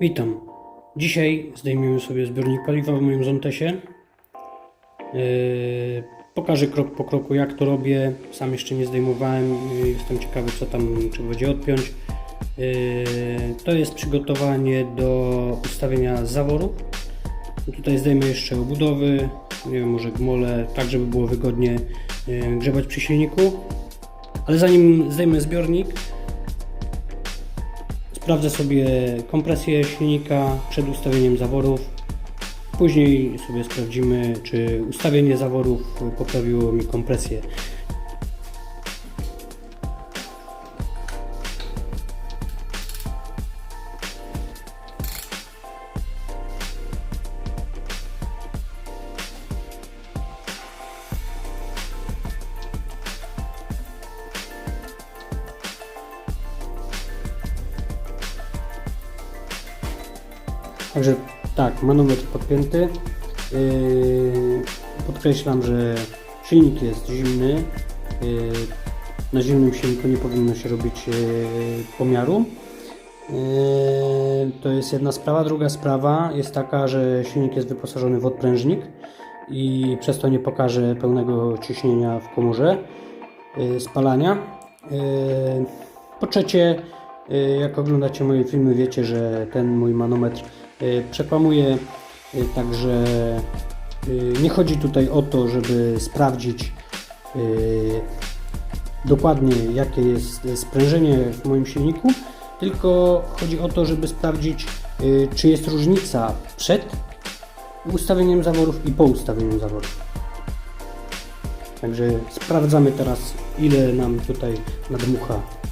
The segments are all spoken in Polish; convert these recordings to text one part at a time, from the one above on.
Witam. Dzisiaj zdejmiemy sobie zbiornik paliwa w moim Zontesie. Yy, pokażę krok po kroku jak to robię. Sam jeszcze nie zdejmowałem. Jestem ciekawy co tam trzeba będzie odpiąć. Yy, To jest przygotowanie do ustawienia zaworów. Tutaj zdejmę jeszcze obudowy, nie wiem, może gmole, tak żeby było wygodnie yy, grzebać przy silniku. Ale zanim zdejmę zbiornik, Sprawdzę sobie kompresję silnika przed ustawieniem zaworów. Później sobie sprawdzimy, czy ustawienie zaworów poprawiło mi kompresję. Także tak, manometr podpięty. Yy, Podkreślam, że silnik jest zimny. Yy, Na zimnym silniku nie powinno się robić yy, pomiaru. To jest jedna sprawa. Druga sprawa jest taka, że silnik jest wyposażony w odprężnik i przez to nie pokaże pełnego ciśnienia w komorze yy, spalania. Po trzecie, jak oglądacie moje filmy, wiecie, że ten mój manometr yy, przekłamuje, yy, także nie chodzi tutaj o to, żeby sprawdzić dokładnie jakie jest sprężenie w moim silniku, tylko chodzi o to, żeby sprawdzić, czy jest różnica przed ustawieniem zaworów i po ustawieniu zaworów. Także sprawdzamy teraz, ile nam tutaj nadmucha.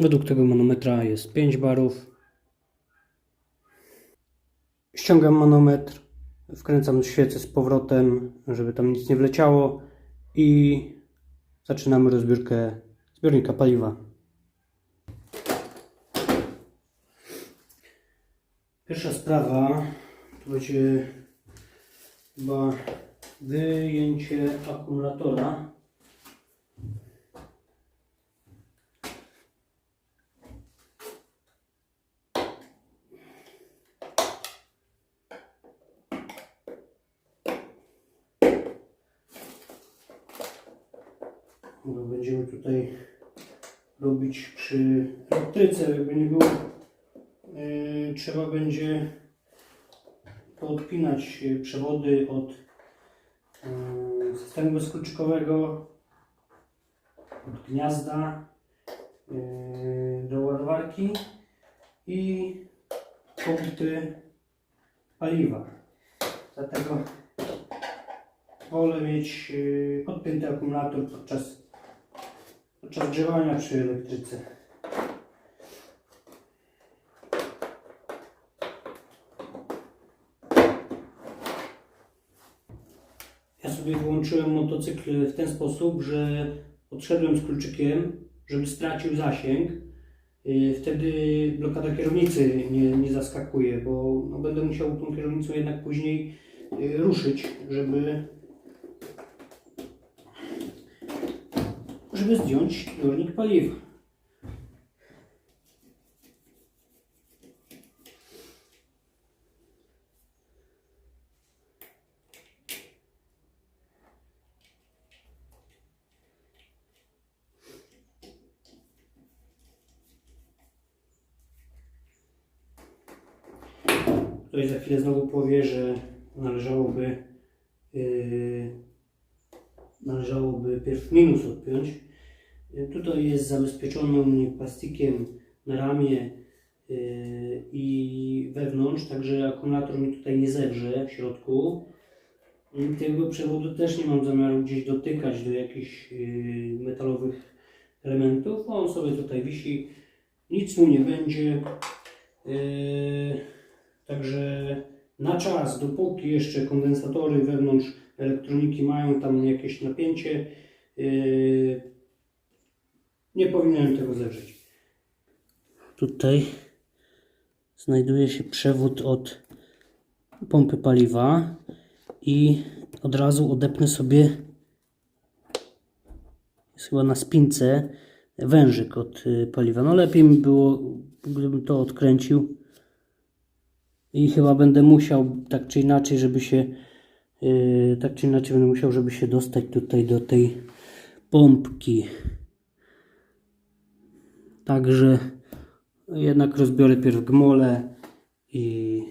Według tego manometra jest 5 barów. Ściągam manometr, wkręcam świecę z powrotem, żeby tam nic nie wleciało i zaczynamy rozbiórkę zbiornika paliwa. Pierwsza sprawa to będzie chyba wyjęcie akumulatora. Bo będziemy tutaj robić przy elektryce, jakby nie było. Yy, trzeba będzie poodpinać yy, przewody od yy, systemu bezkluczykowego, od gniazda yy, do ładowarki i pompy paliwa. Dlatego wolę mieć yy, odpięty akumulator podczas, podczas grzewania przy elektryce. Ja sobie wyłączyłem motocykl w ten sposób, że odszedłem z kluczykiem, żeby stracił zasięg. Yy, Wtedy blokada kierownicy nie, nie zaskakuje, bo no, będę musiał tą kierownicą jednak później yy, ruszyć, żeby żeby zdjąć zbiornik paliwa. Ktoś za chwilę znowu powie, że należałoby yy, należałoby pierw minus odpiąć. Y, Tutaj jest zabezpieczony plastikiem na ramię y, i wewnątrz, także akumulator mi tutaj nie zewrze w środku. I Tego przewodu też nie mam zamiaru gdzieś dotykać do jakichś y, metalowych elementów. On sobie tutaj wisi, nic mu nie będzie. Y, Także na czas, dopóki jeszcze kondensatory wewnątrz elektroniki mają tam jakieś napięcie, nie powinienem tego zerzyć. Tutaj znajduje się przewód od pompy paliwa i od razu odepnę sobie jest chyba na spince wężyk od y, paliwa. No lepiej mi było, gdybym to odkręcił i chyba będę musiał tak czy inaczej, żeby się yy, tak czy inaczej będę musiał, żeby się dostać tutaj do tej pompki. Także jednak rozbiorę pierw gmolę i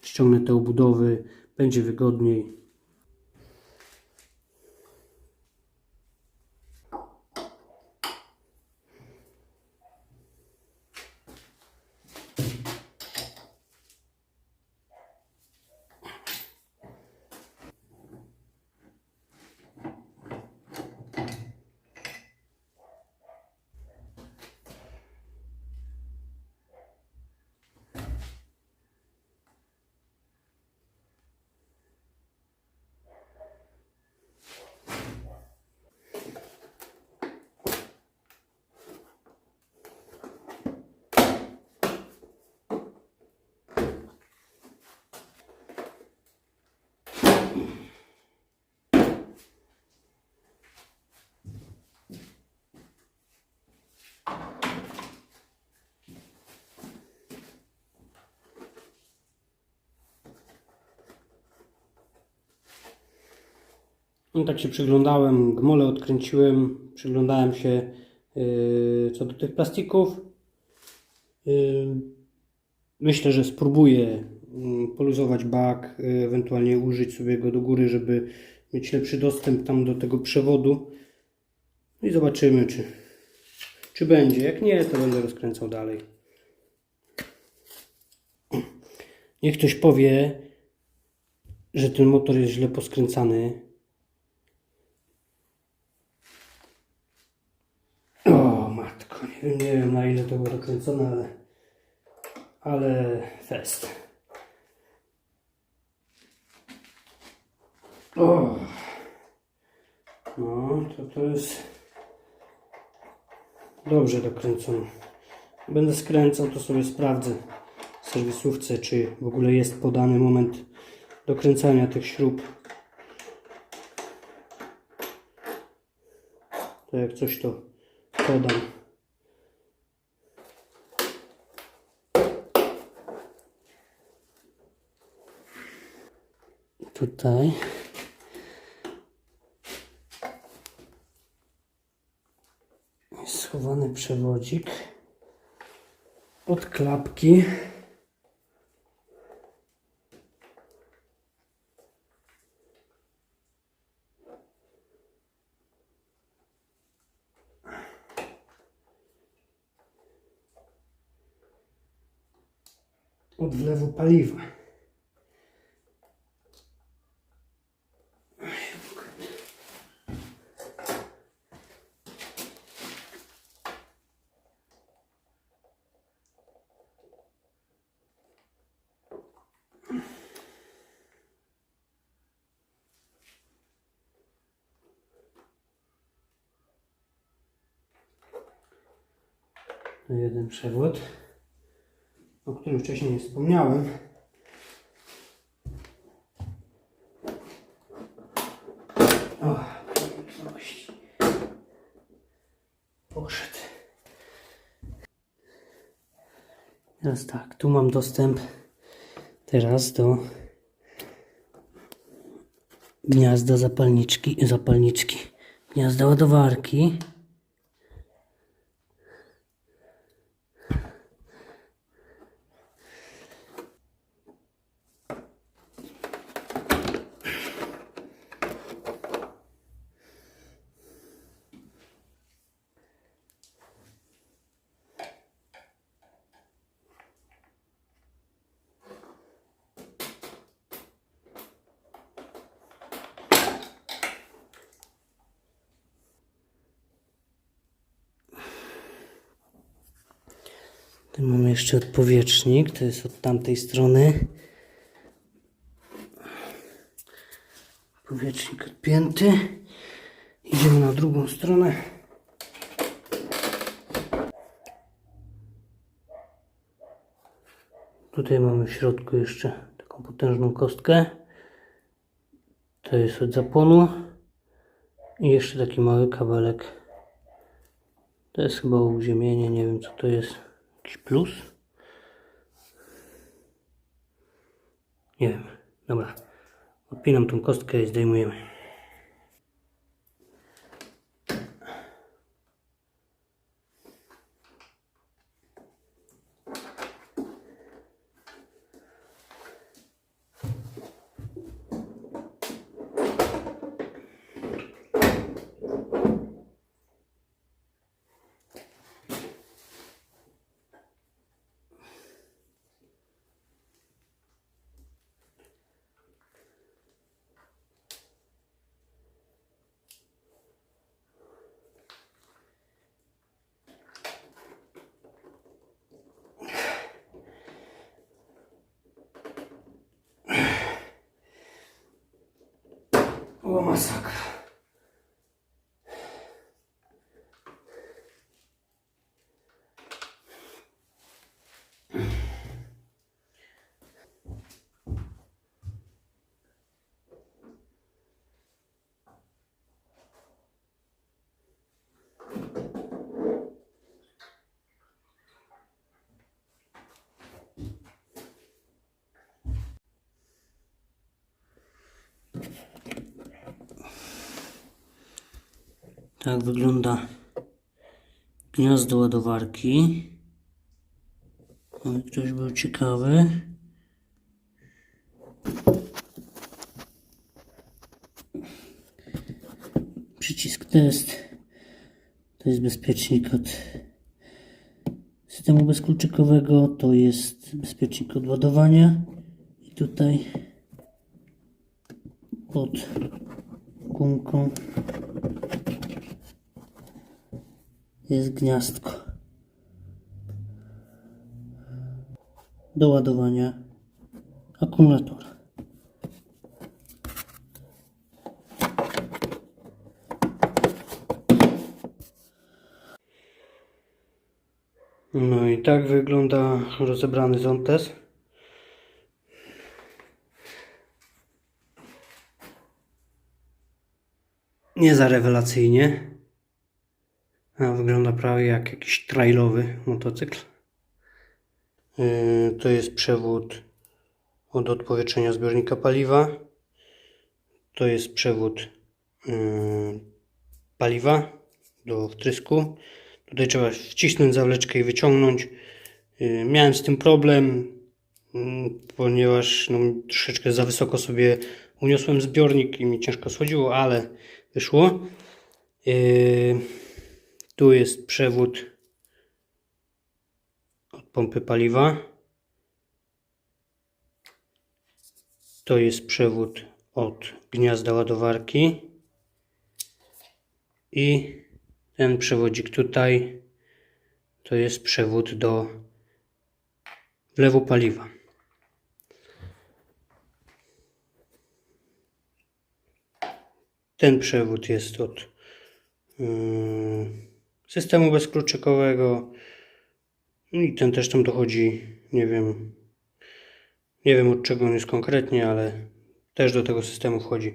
ściągnę te obudowy, będzie wygodniej. No tak się przyglądałem, gmole odkręciłem, przyglądałem się yy, co do tych plastików. Yy, myślę, że spróbuję yy, poluzować bak, yy, ewentualnie użyć sobie go do góry, żeby mieć lepszy dostęp tam do tego przewodu. No i zobaczymy, czy, czy będzie. Jak nie, to będę rozkręcał dalej. Niech ktoś powie, że ten motor jest źle poskręcany. O matko, nie wiem, na ile to było dokręcone, ale, ale fest. O, no to to jest dobrze dokręcone. Będę skręcał, to sobie sprawdzę w serwisówce, czy w ogóle jest podany moment dokręcania tych śrub. To jak coś to podam. Tutaj. Jest schowany przewodzik od klapki. od wlewu paliwa. Jeden przewód o którym wcześniej nie wspomniałem. O. Poszedł. Teraz tak, tu mam dostęp teraz do gniazda zapalniczki, zapalniczki, gniazda ładowarki. Tu mamy jeszcze odpowietrznik, to jest od tamtej strony. Powietrznik odpięty. Idziemy na drugą stronę. Tutaj mamy w środku jeszcze taką potężną kostkę. To jest od zapłonu. I jeszcze taki mały kabelek. To jest chyba uziemienie, nie wiem co to jest. Jakiś plus? Nie wiem. Dobra. Odpinam tą kostkę i zdejmujemy. O Tak wygląda gniazdo ładowarki. Ktoś był ciekawy. Przycisk test. To jest bezpiecznik od systemu bezkluczykowego. To jest bezpiecznik od ładowania. I tutaj pod gumką jest gniazdko do ładowania akumulatora. No i tak wygląda rozebrany zontes. Nie za rewelacyjnie. Wygląda prawie jak jakiś trailowy motocykl. Yy, to jest przewód od odpowietrzenia zbiornika paliwa. To jest przewód yy, paliwa do wtrysku. Tutaj trzeba wcisnąć zawleczkę i wyciągnąć. Yy, miałem z tym problem, yy, ponieważ no, troszeczkę za wysoko sobie uniosłem zbiornik i mi ciężko schodziło, ale wyszło. Yy, tu jest przewód od pompy paliwa. To jest przewód od gniazda ładowarki. I ten przewodzik tutaj to jest przewód do wlewu paliwa. Ten przewód jest od yy, systemu bezkluczykowego. No I ten też tam dochodzi, nie wiem, nie wiem od czego on jest konkretnie, ale też do tego systemu wchodzi.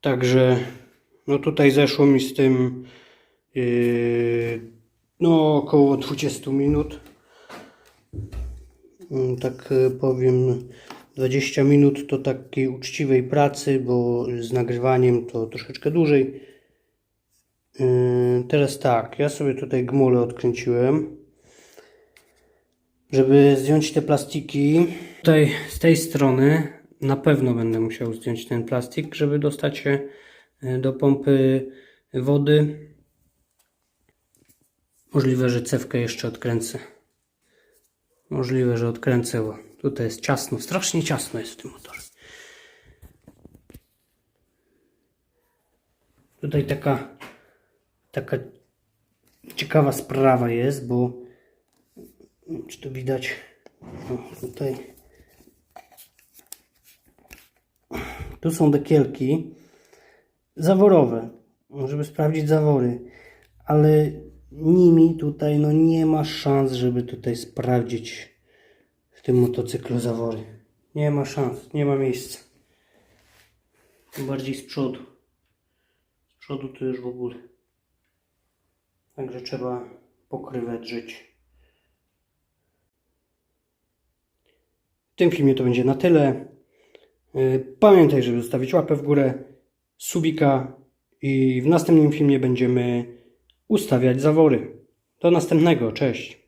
Także, no tutaj zeszło mi z tym yy, no około 20 minut. Mm, Tak e, powiem, 20 minut to takiej uczciwej pracy, bo z nagrywaniem to troszeczkę dłużej. Yy, Teraz tak, ja sobie tutaj gmolę odkręciłem. Żeby zdjąć te plastiki, tutaj z tej strony na pewno będę musiał zdjąć ten plastik, żeby dostać się yy, do pompy wody. Możliwe, że cewkę jeszcze odkręcę. Możliwe, że odkręcę, bo tutaj jest ciasno, strasznie ciasno jest w tym motorze. Tutaj taka, taka ciekawa sprawa jest, bo wiem, czy to widać, tutaj. Tu są dekielki zaworowe, żeby sprawdzić zawory, ale nimi tutaj no nie ma szans, żeby tutaj sprawdzić w tym motocyklu zawory. Nie ma szans, nie ma miejsca. Tym bardziej z przodu. Z przodu to już w ogóle. Także trzeba pokrywę drzeć. W tym filmie to będzie na tyle. Yy, Pamiętaj, żeby zostawić łapę w górę, subika i w następnym filmie będziemy ustawiać zawory. Do następnego, cześć.